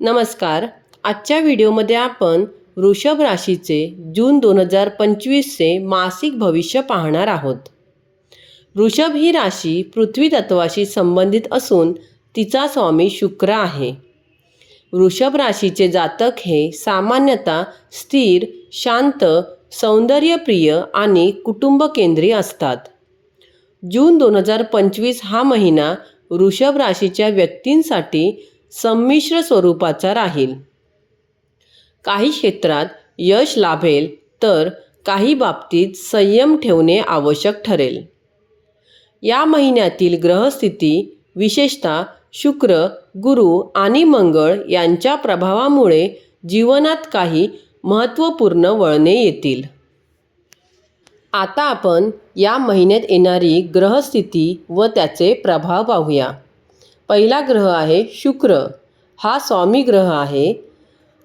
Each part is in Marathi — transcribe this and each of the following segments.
नमस्कार. आजच्या व्हिडिओमध्ये आपण वृषभ राशीचे जून दोन हजार पंचवीसचे मासिक भविष्य पाहणार आहोत. वृषभ ही राशी पृथ्वी तत्वाशी संबंधित असून तिचा स्वामी शुक्र आहे. वृषभ राशीचे जातक हे सामान्यतः स्थिर शांत सौंदर्यप्रिय आणि कुटुंबकेंद्री असतात. जून दोन हजार पंचवीस हा महिना वृषभ राशीच्या व्यक्तींसाठी संमिश्र स्वरूपाचा राहील. काही क्षेत्रात यश लाभेल तर काही बाबतीत संयम ठेवणे आवश्यक ठरेल. या महिन्यातील ग्रहस्थिती विशेषतः शुक्र गुरु आणि मंगळ यांच्या प्रभावामुळे जीवनात काही महत्त्वपूर्ण वळणे येतील. आता आपण या महिन्यात येणारी ग्रहस्थिती व त्याचे प्रभाव पाहूया. पहिला ग्रह आहे शुक्र. हा स्वामी ग्रह आहे.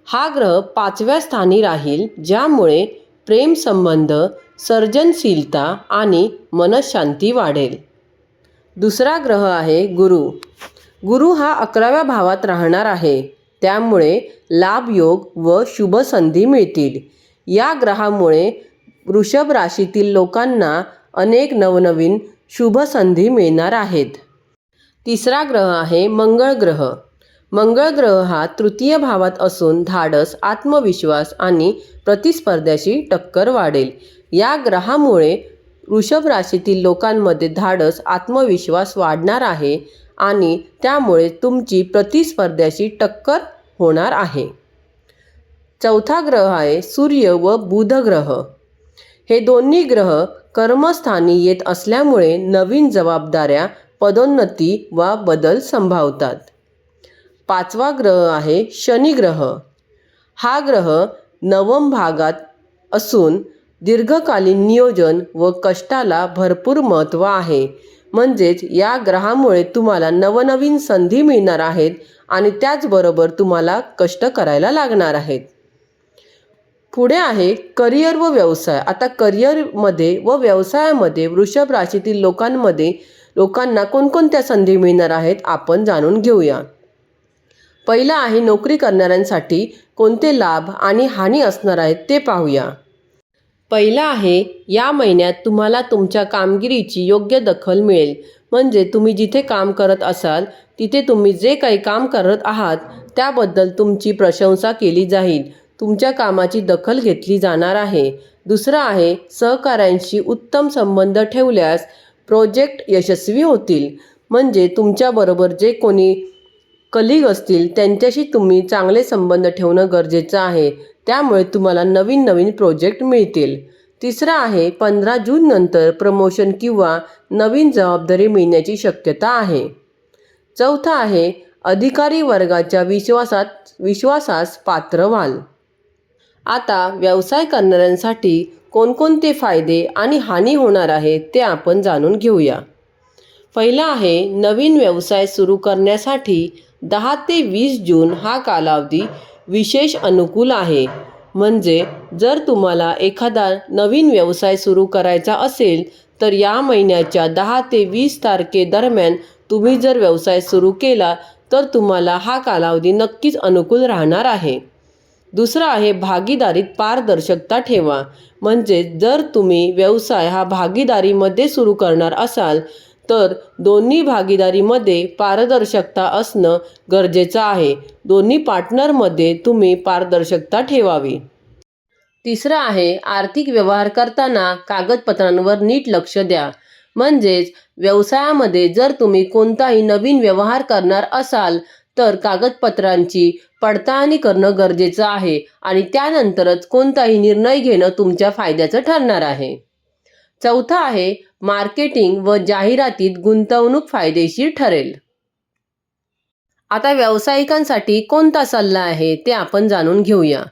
हा ग्रह पाचव्या स्थानी राहील ज्यामुळे प्रेमसंबंध सर्जनशीलता आणि मनशांती वाढेल. दुसरा ग्रह आहे गुरु. गुरु हा अकराव्या भावात राहणार आहे. त्यामुळे लाभयोग व शुभ संधी मिळतील. या ग्रहामुळे वृषभ राशीतील लोकांना अनेक नवनवीन शुभ संधी मिळणार आहेत. तिसरा ग्रह आहे मंगळ ग्रह. मंगळ ग्रह हा तृतीय भावात असून धाडस आत्मविश्वास आणि प्रतिस्पर्ध्याशी टक्कर वाढेल. या ग्रहामुळे वृषभ राशीतील लोकांमध्ये धाडस आत्मविश्वास वाढणार आहे आणि त्यामुळे तुमची प्रतिस्पर्ध्याशी टक्कर होणार आहे. चौथा ग्रह आहे सूर्य व बुध ग्रह. हे दोन्ही ग्रह कर्मस्थानी येत असल्यामुळे नवीन जबाबदाऱ्या पदोन्नती वा बदल संभावतात. पाचवा ग्रह आहे शनी ग्रह. हा ग्रह नवम भागात असून दीर्घकालीन नियोजन व कष्टाला भरपूर महत्त्व आहे. म्हणजेच या ग्रहामुळे तुम्हाला नवनवीन संधी मिळणार आहेत आणि त्याचबरोबर तुम्हाला कष्ट करायला लागणार आहेत. पुढे आहे करिअर व व्यवसाय. आता करिअरमध्ये व व्यवसायामध्ये वृषभ राशीतील लोकांमध्ये लोकांना कोणकोणत्या संधी मिळणार आहेत आपण जाणून घेऊया. पहिलं आहे नोकरी करणाऱ्यांसाठी कोणते लाभ आणि हानी असणार आहेत ते पाहूया. पहिला आहे या महिन्यात तुम्हाला तुमच्या कामगिरीची योग्य दखल मिळेल. म्हणजे तुम्ही जिथे काम करत असाल तिथे तुम्ही जे काही काम करत आहात त्याबद्दल तुमची प्रशंसा केली जाईल. तुमच्या कामाची दखल घेतली जाणार आहे. दुसरं आहे सहकाऱ्यांशी उत्तम संबंध ठेवल्यास प्रोजेक्ट यशस्वी होतील. म्हणजे तुमच्याबरोबर जे कोणी कलिग असतील त्यांच्याशी तुम्ही चांगले संबंध ठेवणं गरजेचं आहे. त्यामुळे तुम्हाला नवीन नवीन प्रोजेक्ट मिळतील. तिसरं आहे पंधरा जून नंतर प्रमोशन किंवा नवीन जबाबदारी मिळण्याची शक्यता आहे. चौथा आहे अधिकारी वर्गाच्या विश्वासात विश्वासास पात्र व्हाल. आता व्यवसाय करणाऱ्यांसाठी कोणकोणते फायदे आणि हानी होणार आहे ते आपण जाणून घेऊया. पहिला आहे नवीन व्यवसाय सुरू करण्यासाठी दहा ते वीस जून हा कालावधी विशेष अनुकूल आहे. म्हणजे जर तुम्हाला एखादा नवीन व्यवसाय सुरू करायचा असेल तर या महिन्याच्या दहा ते वीस तारखेदरम्यान तुम्ही जर व्यवसाय सुरू केला तर तुम्हाला हा कालावधी नक्कीच अनुकूल राहणार आहे. दुसरं आहे भागीदारीत पारदर्शकता ठेवा. म्हणजे जर तुम्ही व्यवसाय हा भागीदारीमध्ये सुरू करणार असाल तर दोन्ही भागीदारीमध्ये पारदर्शकता असणं गरजेचं आहे. दोन्ही पार्टनरमध्ये तुम्ही पारदर्शकता ठेवावी. तिसरं आहे आर्थिक व्यवहार करताना कागदपत्रांवर नीट लक्ष द्या. म्हणजेच व्यवसायामध्ये जर तुम्ही कोणताही नवीन व्यवहार करणार असाल तर कागदपत्रांची पडताळणी करणं गरजेचं आहे आणि त्यानंतरच कोणताही निर्णय घेणं तुमच्या फायद्याचं ठरणार आहे. चौथा आहे मार्केटिंग व जाहिरातीत गुंतवणूक फायदेशीर ठरेल. आता व्यावसायिकांसाठी कोणता सल्ला आहे ते आपण जाणून घेऊया.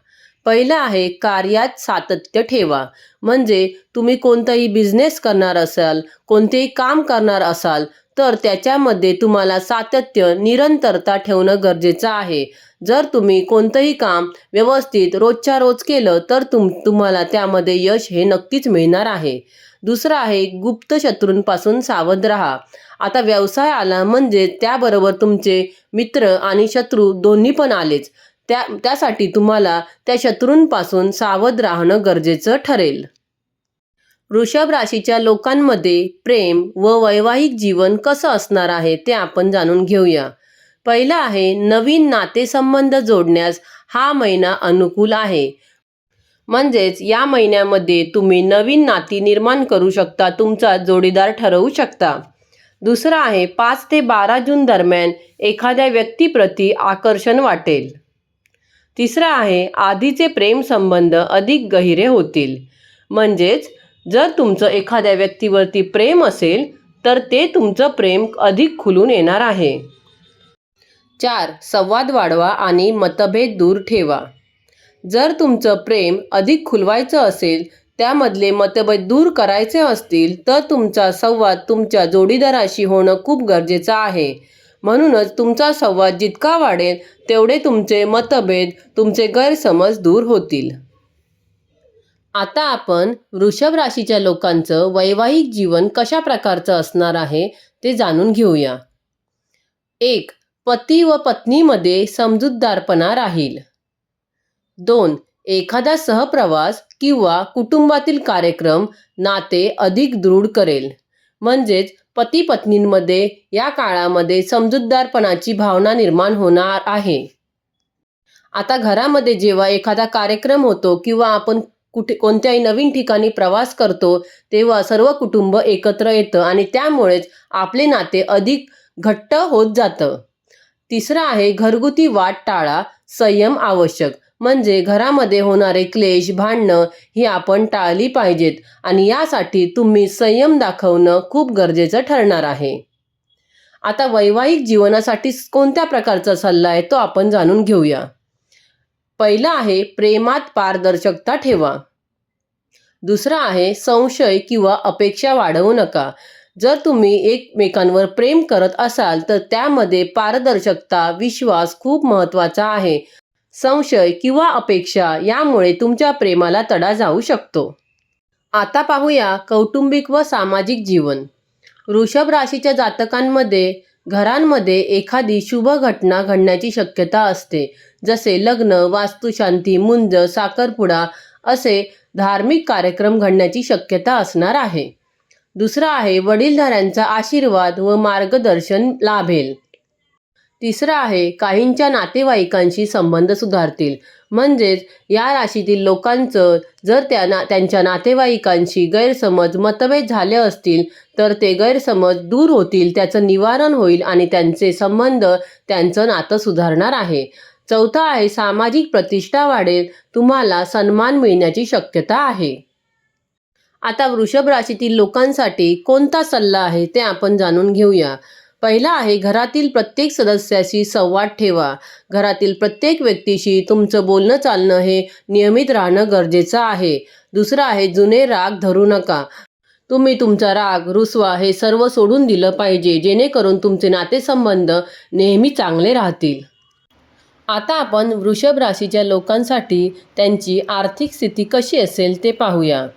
पहिलं आहे कार्यात सातत्य ठेवा. म्हणजे तुम्ही कोणताही बिझनेस करणार असाल कोणतेही काम करणार असाल तर त्याच्यामध्ये तुम्हाला सातत्य निरंतरता ठेवणं गरजेचं आहे. जर तुम्ही कोणतंही काम व्यवस्थित रोजच्या रोज केलं तर तुम तुम्हाला त्यामध्ये यश हे नक्कीच मिळणार आहे. दुसरं आहे गुप्त शत्रूंपासून सावध राहा. आता व्यवसाय आला म्हणजे त्याबरोबर तुमचे मित्र आणि शत्रू दोन्ही पण आलेच. त्या त्यासाठी तुम्हाला त्या शत्रूंपासून सावध राहणं गरजेचं ठरेल. वृषभ राशीच्या लोकांमध्ये प्रेम व वैवाहिक जीवन कसं असणार आहे ते आपण जाणून घेऊया. पहिलं आहे नवीन नातेसंबंध जोडण्यास हा महिना अनुकूल आहे. म्हणजेच या महिन्यामध्ये तुम्ही नवीन नाती निर्माण करू शकता तुमचा जोडीदार ठरवू शकता. दुसरं आहे पाच ते बारा जून दरम्यान एखाद्या व्यक्तीप्रती आकर्षण वाटेल. तिसरं आहे आधीचे प्रेमसंबंध अधिक गहिरे होतील. म्हणजेच जर तुमचं एखाद्या व्यक्तीवरती प्रेम असेल तर ते तुमचं प्रेम अधिक खुलून येणार आहे. चार संवाद वाढवा आणि मतभेद दूर ठेवा. जर तुमचं प्रेम अधिक खुलवायचं असेल त्यामधले मतभेद दूर करायचे असतील तर तुमचा संवाद तुमच्या जोडीदाराशी होणं खूप गरजेचं आहे. म्हणूनच तुमचा संवाद जितका वाढेल तेवढे तुमचे मतभेद तुमचे गैरसमज दूर होतील. आता आपण वृषभ राशीच्या लोकांचं वैवाहिक जीवन कशा प्रकारचं असणार आहे ते जाणून घेऊया. एक पती व पत्नीमध्ये समजूतदारपणा राहील. दोन एखादा सहप्रवास किंवा कुटुंबातील कार्यक्रम नाते अधिक दृढ करेल. म्हणजेच पती पत्नींमध्ये या काळामध्ये समजूतदारपणाची भावना निर्माण होणार आहे. आता घरामध्ये जेव्हा एखादा कार्यक्रम होतो किंवा आपण कुठे कोणत्याही नवीन ठिकाणी प्रवास करतो तेव्हा सर्व कुटुंब एकत्र येतं आणि त्यामुळेच आपले नाते अधिक घट्ट होत जातं. तिसरं आहे घरगुती वाद टाळा संयम आवश्यक. म्हणजे घरामध्ये होणारे क्लेश भांडणं ही आपण टाळली पाहिजेत आणि यासाठी तुम्ही संयम दाखवणं खूप गरजेचं ठरणार आहे. आता वैवाहिक जीवनासाठी कोणत्या प्रकारचा सल्ला आहे तो आपण जाणून घेऊया. पहिलं आहे प्रेमात पारदर्शकता ठेवा. दुसरं आहे संशय किंवा अपेक्षा वाढवू नका. जर तुम्ही एकमेकांवर प्रेम करत असाल तर त्यामध्ये पारदर्शकता विश्वास खूप महत्त्वाचा आहे. संशय किंवा अपेक्षा यामुळे तुमच्या प्रेमाला तडा जाऊ शकतो. आता पाहूया कौटुंबिक व सामाजिक जीवन. वृषभ राशीच्या जातकांमध्ये घरांमध्ये एखादी शुभ घटना घडण्याची शक्यता असते जसे लग्न वास्तुशांती मुंज साखरपुडा असे धार्मिक कार्यक्रम घडण्याची शक्यता असणार आहे. दुसरा आहे वडीलधाऱ्यांचा आशीर्वाद व मार्गदर्शन लाभेल. तिसरं आहे काहींच्या नातेवाईकांशी संबंध सुधारतील. म्हणजेच या राशीतील लोकांचं जर त्या ना त्यांच्या नातेवाईकांशी गैरसमज मतभेद झाले असतील तर ते गैरसमज दूर होतील त्याचं निवारण होईल आणि त्यांचे संबंध त्यांचं नातं सुधारणार आहे. चौथा आहे सामाजिक प्रतिष्ठा वाढेल तुम्हाला सन्मान मिळण्याची शक्यता आहे. आता वृषभ राशीतील लोकांसाठी कोणता सल्ला आहे ते आपण जाणून घेऊया. पहिला आहे घरातील प्रत्येक सदस्याशी संवाद ठेवा. घरातील प्रत्येक व्यक्तीशी तुमचं बोलणं चालणं हे नियमित राहणं गरजेचं आहे. दुसरं आहे जुने राग धरू नका. तुम्ही तुमचा राग रुसवा हे सर्व सोडून दिलं पाहिजे जेणेकरून तुमचे नातेसंबंध नेहमी चांगले राहतील. आता आपण वृषभ राशीच्या लोकांसाठी त्यांची आर्थिक स्थिती कशी असेल ते पाहूया.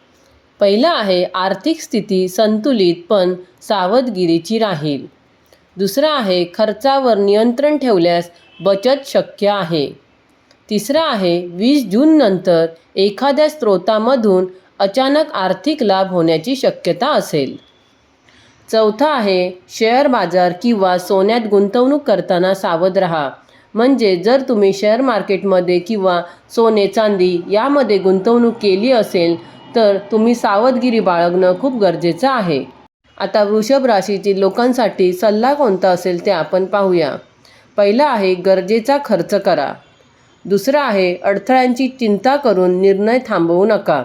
पहिलं आहे आर्थिक स्थिती संतुलित पण सावधगिरीची राहील. दुसरं आहे खर्चावर नियंत्रण ठेवल्यास बचत शक्य आहे. तिसरं आहे वीस जून नंतर एखाद्या स्रोतामधून अचानक आर्थिक लाभ होण्याची शक्यता असेल. चौथा आहे शेअर बाजार किंवा सोन्यात गुंतवणूक करताना सावध रहा. म्हणजे जर तुम्ही शेअर मार्केटमध्ये किंवा सोने चांदी यामध्ये गुंतवणूक केली असेल तर तुम्ही सावधगिरी बाळगणं खूप गरजेचं आहे. आता वृषभ राशीतील लोकांसाठी सल्ला कोणता असेल ते आपण पाहूया. पहिला आहे गरजेचा खर्च करा. दुसरं आहे अडथळ्यांची चिंता करून निर्णय थांबवू नका.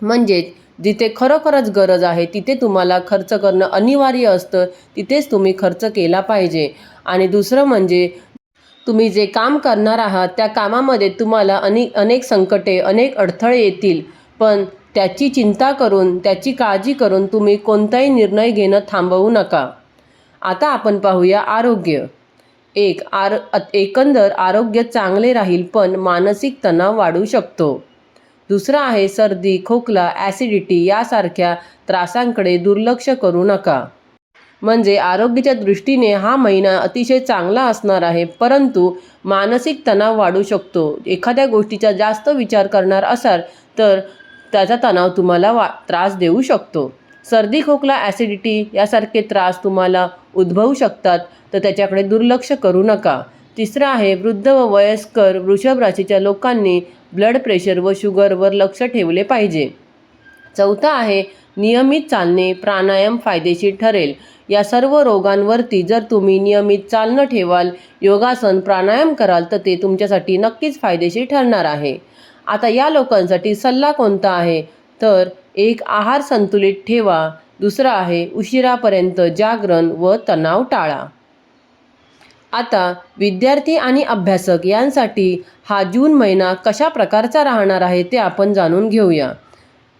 म्हणजेच जिथे खरोखरच गरज आहे तिथे तुम्हाला खर्च करणं अनिवार्य असतं तिथेच तुम्ही खर्च केला पाहिजे. आणि दुसरं म्हणजे तुम्ही जे काम करणार आहात त्या कामामध्ये तुम्हाला अनेक अनेक संकटे अनेक अडथळे येतील. पण त्याची चिंता करून त्याची काळजी करून तुम्ही कोणताही निर्णय घेणं थांबवू नका. आता आपण पाहूया आरोग्य. एक आर एकंदर आरोग्य चांगले राहील पण मानसिक तणाव वाढू शकतो. दुसरा आहे सर्दी खोकला ॲसिडिटी यासारख्या त्रासांकडे दुर्लक्ष करू नका. म्हणजे आरोग्याच्या दृष्टीने हा महिना अतिशय चांगला असणार आहे परंतु मानसिक तणाव वाढू शकतो. एखाद्या गोष्टीचा जास्त विचार करणार असाल तर त्याचा तणाव तुम्हाला वा त्रास देऊ शकतो. सर्दी खोकला ॲसिडिटी यासारखे त्रास तुम्हाला उद्भवू शकतात तर त्याच्याकडे दुर्लक्ष करू नका. तिसरं आहे वृद्ध व वयस्कर वृषभ राशीच्या लोकांनी ब्लड प्रेशर व शुगरवर लक्ष ठेवले पाहिजे. चौथा आहे नियमित चालणे प्राणायाम फायदेशीर ठरेल. या सर्व रोगांवरती जर तुम्ही नियमित चालणं ठेवाल योगासन प्राणायाम कराल तर ते तुमच्यासाठी नक्कीच फायदेशीर ठरणार आहे. आता या लोकांसाठी सल्ला कोणता आहे? तर एक आहार संतुलित ठेवा दुसरा आहे उशिरापर्यंत जागरण व तणाव टाळा. आता विद्यार्थी आणि अभ्यासक यांसाठी हा जून महिना कशा प्रकारचा राहणार आहे ते आपण जाणून घेऊया.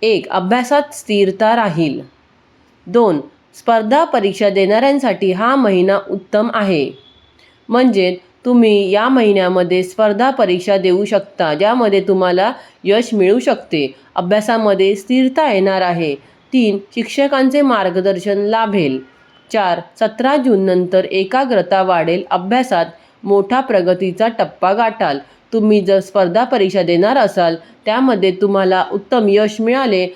एक अभ्यासात स्थिरता राहील. दोन स्पर्धा परीक्षा देणाऱ्यांसाठी हा महिना उत्तम आहे. म्हणजे तुम्ही या महिन्यामध्ये स्पर्धा परीक्षा देऊ शकता ज्यामध्ये तुम्हाला यश मिळू शकते. अभ्यासामध्ये स्थिरता येणार आहे. तीन शिक्षकांचे मार्गदर्शन लाभेल. चार सतरा जूननंतर एकाग्रता वाढेल. अभ्यासात मोठा प्रगतीचा टप्पा गाठाल. तुम्ही जर स्पर्धा परीक्षा देणार असाल त्यामध्ये तुम्हाला उत्तम यश मिळाले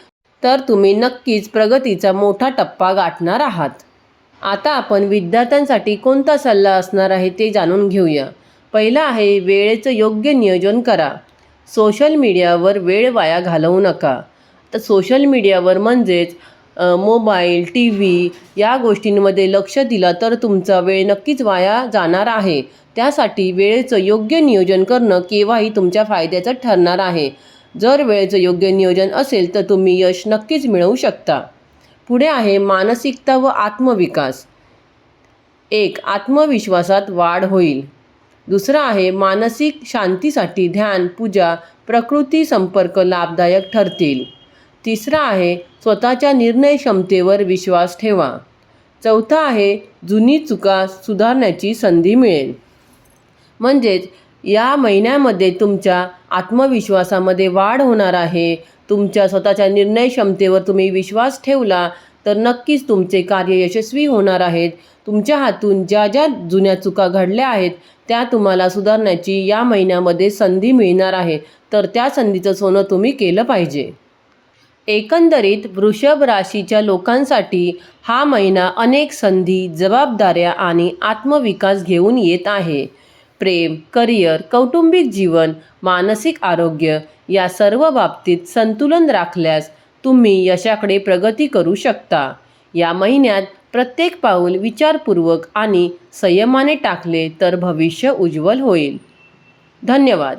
तर तुम्ही नक्कीच प्रगतीचा मोठा टप्पा गाठणार आहात. आता आपण विद्यार्थ्यांसाठी कोणता सल्ला असणार आहे ते जाणून घेऊया. पहिला आहे वेळेचं योग्य नियोजन करा. सोशल मीडियावर वेळ वाया घालवू नका. तर सोशल मीडियावर म्हणजेच मोबाईल टी व्ही या गोष्टींमध्ये लक्ष दिला तर तुमचा वेळ नक्कीच वाया जाणार आहे. त्यासाठी वेळेचं योग्य नियोजन करणं केव्हाही तुमच्या फायद्याचं ठरणार आहे. जर वेळेचं योग्य नियोजन असेल तर तुम्ही यश नक्कीच मिळवू शकता. पुढे आहे मानसिकता व आत्मविकास. एक आत्मविश्वासात वाढ होईल. दुसरं आहे मानसिक शांतीसाठी ध्यान पूजा प्रकृती संपर्क लाभदायक ठरतील. तिसरा आहे स्वतःच्या निर्णय क्षमतेवर विश्वास ठेवा. चौथा आहे जुनी चुका सुधारण्याची संधी मिळेल. म्हणजेच या महिन्यामध्ये तुमच्या आत्मविश्वासामध्ये वाढ होणार आहे तुमच्या स्वतःच्या निर्णय क्षमतेवर तुम्ही विश्वास ठेवला तर नक्कीच तुमचे कार्य यशस्वी होणार आहेत. तुमच्या हातून ज्या ज्या जुन्या चुका घडल्या आहेत त्या तुम्हाला सुधारण्याची या महिन्यामध्ये संधी मिळणार आहे. तर त्या संधीचं सोनं तुम्ही केलं पाहिजे. एकंदरीत वृषभ राशीच्या लोकांसाठी हा महिना अनेक संधी जबाबदाऱ्या आणि आत्मविकास घेऊन येत आहे. प्रेम करिअर कौटुंबिक जीवन मानसिक आरोग्य या सर्व बाबतीत संतुलन राखल्यास तुम्ही यशाकडे प्रगती करू शकता. या महिन्यात प्रत्येक पाऊल विचारपूर्वक आणि संयमाने टाकले तर भविष्य उज्ज्वल होईल. धन्यवाद.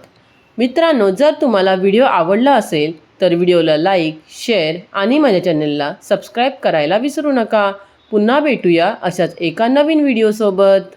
मित्रांनो जर तुम्हाला व्हिडिओ आवडला असेल तर व्हिडिओला लाईक शेअर आणि माझ्या चॅनलला सबस्क्राईब करायला विसरू नका. पुन्हा भेटूया अशाच एका नवीन व्हिडिओसोबत.